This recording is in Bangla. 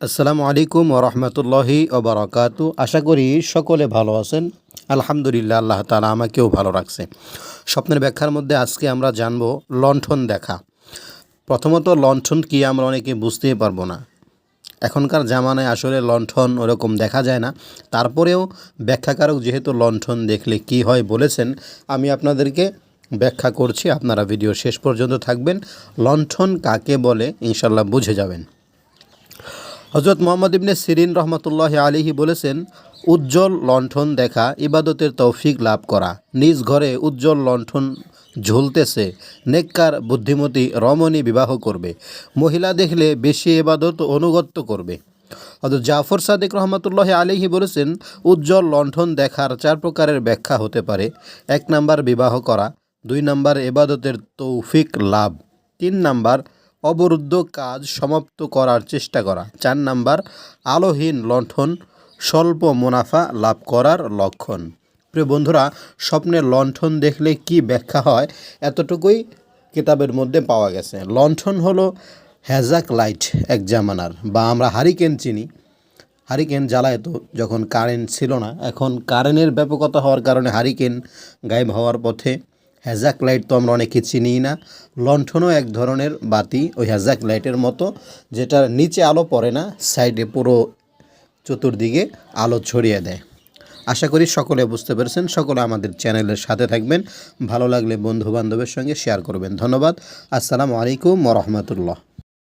আসসালামু আলাইকুম ওরহমতুল্লাহি ওবরাকাতু আশা করি সকলে ভালো আছেন। আলহামদুলিল্লাহ, আল্লাহ তালা আমাকেও ভালো রাখছে। স্বপ্নের ব্যাখ্যার মধ্যে আজকে আমরা জানব লণ্ঠন দেখা। প্রথমত, লণ্ঠন কি আমরা অনেকে বুঝতেই পারব না। এখনকার জামানায় আসলে লণ্ঠন ওরকম দেখা যায় না। তারপরেও ব্যাখ্যাকারক যেহেতু লণ্ঠন দেখলে কি হয় বলেছেন, আমি আপনাদেরকে ব্যাখ্যা করছি। আপনারা ভিডিও শেষ পর্যন্ত থাকবেন। লণ্ঠন কাকে বলে ইনশাল্লাহ বুঝে যাবেন। হজরত মোহাম্মদ ইবনে সিরিন রহমতুল্লাহ আলিহি বলেছেন, উজ্জ্বল লণ্ঠন দেখা ইবাদতের তৌফিক লাভ করা। নিজ ঘরে উজ্জ্বল লণ্ঠন ঝুলতেছে, নেককার বুদ্ধিমতী রমণী বিবাহ করবে। মহিলা দেখলে বেশি এবাদত অনুগত্য করবে। হজরত জাফর সাদিক রহমতুল্লাহ আলিহি বলেছেন, উজ্জ্বল লণ্ঠন দেখার চার প্রকারের ব্যাখ্যা হতে পারে। এক নাম্বার, বিবাহ করা। দুই নাম্বার এবাদতের তৌফিক লাভ। তিন নাম্বার অবরুদ্ধ কাজ সমাপ্ত করার চেষ্টা করা। চার নাম্বার, আলোহীন লণ্ঠন স্বল্প মুনাফা লাভ করার লক্ষণ। প্রিয় বন্ধুরা, স্বপ্নের লণ্ঠন দেখলে কি ব্যাখ্যা হয়? এতটুকুই কিতাবের মধ্যে পাওয়া গেছে। লণ্ঠন হলো হ্যাজাক লাইট এক জামানার, বা আমরা হারিকেন চিনি। হারিকেন জ্বালায় তো যখন কারেন্ট ছিল না, এখন কারেন্টের ব্যাপকতা হওয়ার কারণে হারিকেন গায়েব হওয়ার পথে হ্যাজাক লাইট তো আমরা অনেকে চিনি না। লণ্ঠনও এক ধরনের বাতি, ওই হ্যাজাক লাইটের মতো, যেটার নিচে আলো পড়ে না, সাইডে পুরো চতুর্দিকে আলো ছড়িয়ে দেয়। আশা করি সকলে বুঝতে পেরেছেন, সকলে আমাদের চ্যানেলের সাথে থাকবেন। ভালো লাগলে বন্ধু বান্ধবের সঙ্গে শেয়ার করবেন। ধন্যবাদ। আসসালামু আলাইকুম রহমতুল্লাহ।